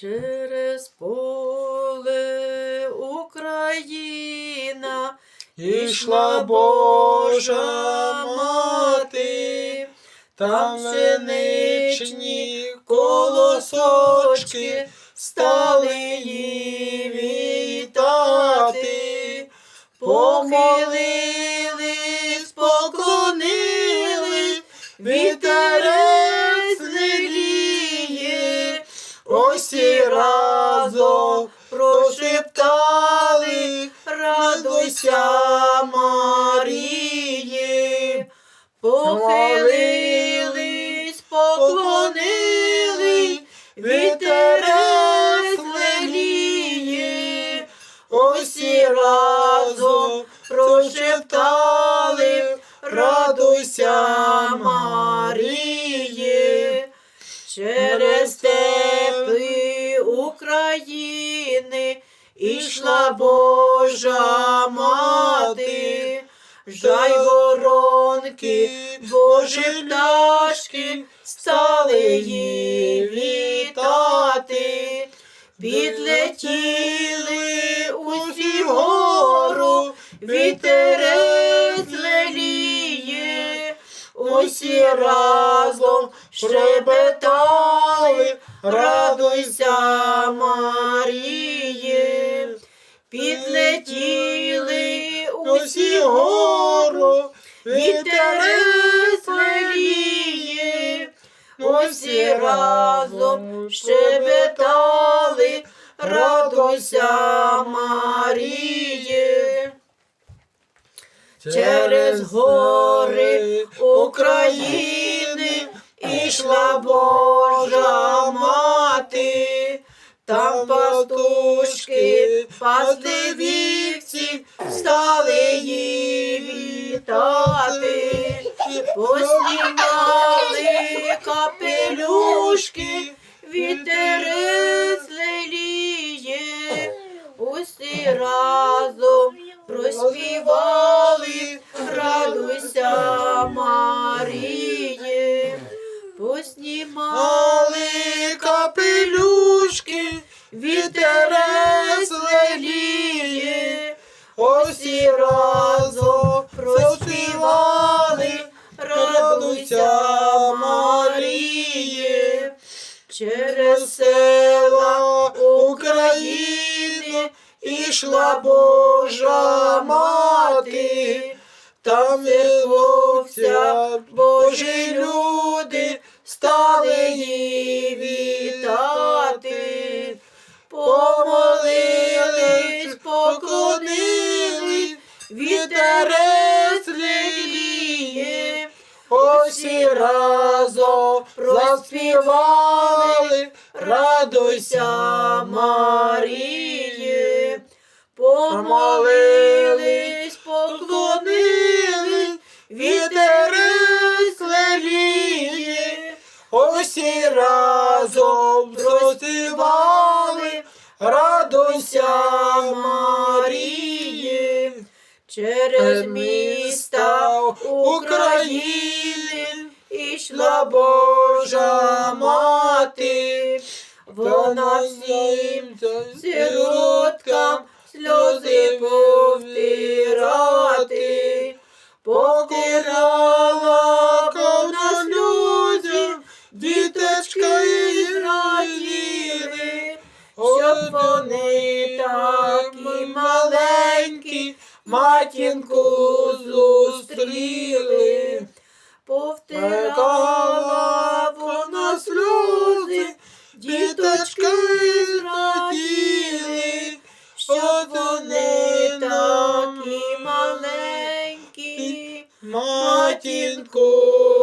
Через поле Україна. Ішла Божа мати, там пшеничні колосочки стали її вітати, помолились, поклонили, вітерець ось і разом прошептали, радуйся, Марії, похилились, поклонили, вітерець леліє, усі разом прошептали, України. Ішла Божа мати, жайворонки, Божі пташки стали її вітати, підлетіли усі вгору, вітерець леліє, усі разом щебетали, радуйся, Маріє, підлетіли усі гору, вітерець леліє, усі разом щебетали, радуйся, Маріє. Через гори України ішла мати, там пастушки, пасли вівці, стали її вітати, поснімали капелюшки, вітерець леліє, усі разом проспівали, вітерець леліє, усі разом проспівали, радуйся, Маріє. через села України ішла Божа мати, там віловця Божі люди стали її вітати, помолились, поклонили, вітерець ліліє, усі разом проспівали, радуйся, Маріє, помолились, поклонили, вітерець леліє, усі разом проспівали, радуйся, Марії, Через міста України ішла Божа мати, вона всім сироткам матінку зустріли. Повтирала вона сльози, діточки зраділи, що вони такі маленькі, матінку